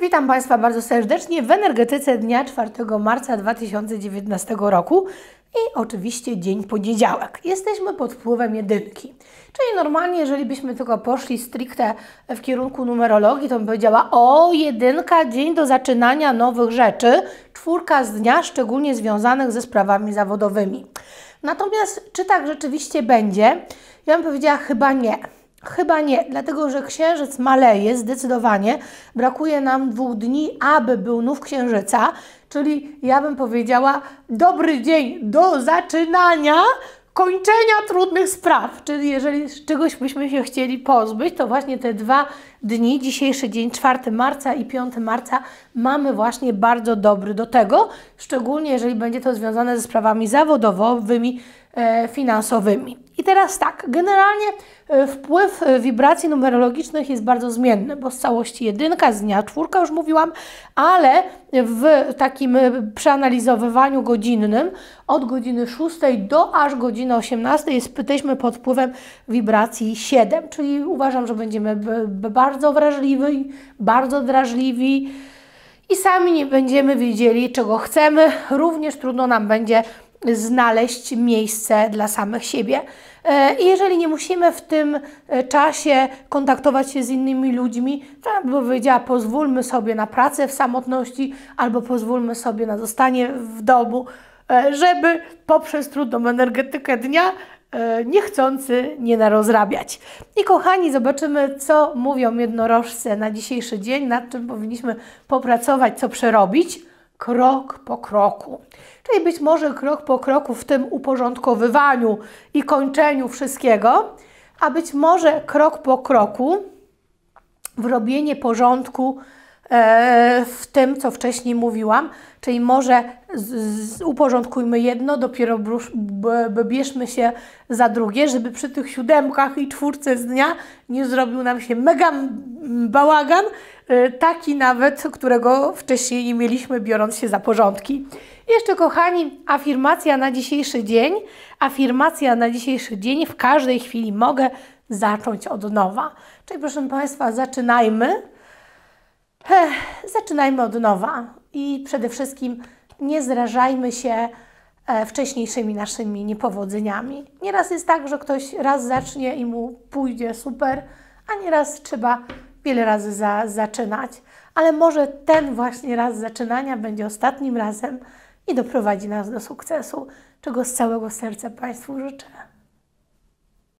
Witam Państwa bardzo serdecznie w energetyce dnia 4 marca 2019 roku i oczywiście dzień poniedziałek. Jesteśmy pod wpływem jedynki. Czyli normalnie, jeżeli byśmy tylko poszli stricte w kierunku numerologii, to bym powiedziała: O, jedynka, dzień do zaczynania nowych rzeczy, czwórka z dnia, szczególnie związanych ze sprawami zawodowymi. Natomiast czy tak rzeczywiście będzie? Ja bym powiedziała: chyba nie. Chyba nie, dlatego że księżyc maleje zdecydowanie. Brakuje nam dwóch dni, aby był nów księżyca, czyli ja bym powiedziała dobry dzień do zaczynania kończenia trudnych spraw. Czyli jeżeli czegoś byśmy się chcieli pozbyć, to właśnie te dwa dni, dzisiejszy dzień 4 marca i 5 marca, mamy właśnie bardzo dobry do tego, szczególnie jeżeli będzie to związane ze sprawami zawodowymi, e, finansowymi. Teraz tak, generalnie e, wpływ e, wibracji numerologicznych jest bardzo zmienny, bo z całości jedynka, z dnia czwórka już mówiłam, ale w takim e, przeanalizowywaniu godzinnym od godziny 6 do aż godziny 18 jesteśmy pod wpływem wibracji 7, czyli uważam, że będziemy bardzo wrażliwi, bardzo drażliwi i sami nie będziemy wiedzieli, czego chcemy. Również trudno nam będzie znaleźć miejsce dla samych siebie. E, I jeżeli nie musimy w tym e, czasie kontaktować się z innymi ludźmi, to ja bym powiedziała, pozwólmy sobie na pracę w samotności albo pozwólmy sobie na zostanie w domu, e, żeby poprzez trudną energetykę dnia niechcący nie narozrabiać. I kochani, zobaczymy, co mówią jednorożce na dzisiejszy dzień, nad czym powinniśmy popracować, co przerobić krok po kroku. Czyli być może krok po kroku w tym uporządkowywaniu i kończeniu wszystkiego, a być może krok po kroku w robienie porządku e, w tym, co wcześniej mówiłam, czyli może z, z, uporządkujmy jedno, dopiero brusz, b, b, bierzmy się za drugie, żeby przy tych siódemkach i czwórce z dnia nie zrobił nam się mega bałagan, taki nawet, którego wcześniej nie mieliśmy, biorąc się za porządki. Jeszcze, kochani, afirmacja na dzisiejszy dzień. Afirmacja na dzisiejszy dzień w każdej chwili mogę zacząć od nowa. Czyli, proszę Państwa, zaczynajmy. Ech, zaczynajmy od nowa i przede wszystkim nie zrażajmy się e, wcześniejszymi naszymi niepowodzeniami. Nieraz jest tak, że ktoś raz zacznie i mu pójdzie super, a nieraz trzeba wiele razy za, zaczynać. Ale może ten właśnie raz zaczynania będzie ostatnim razem, i doprowadzi nas do sukcesu, czego z całego serca Państwu życzę.